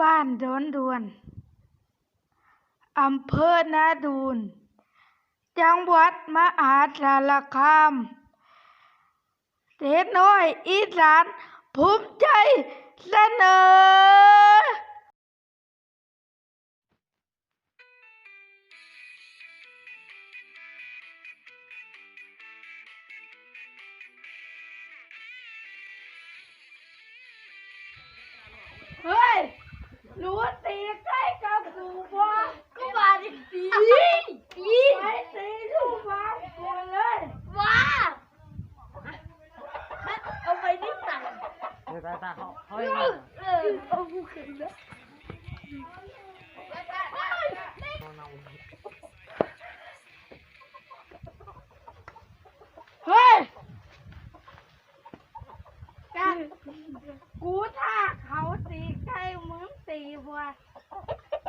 บ้านดอนดวนอำเภอนาดูน จังหวัดมหาสารคามเด็กน้อยอีสานภูมิใจเสนอ รู้ตีใกล้กับกูบ่ก็มาดิตีตีไปตีลูกมาก่อนเลยว้าเอาไปนี่ตันเดี๋ยวตาตาเขาเขาให้มาเออเอาผู้ขึ้นนะ เฮ้ยกันกูถ้าเขาตีใกล้มึงตีบัว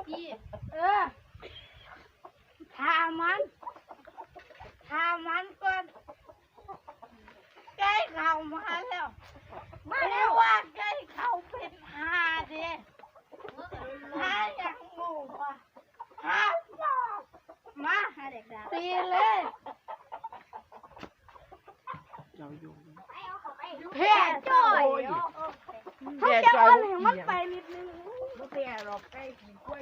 พี่ เออถ้ามันถ้ามันก่อนใกล้เขามาแล้วไม่ได้ว่าใกล้เขาเป็นหาเด้หาอย่างหมู่ว่ะหาบอกมาหาเด็กดาตีเลยเราอยู่แพ้จ่อยถ้าจะเอาให้มันไปนิดนึงไม่เปลี่ยนหรอกใกล้ถึงกล้วย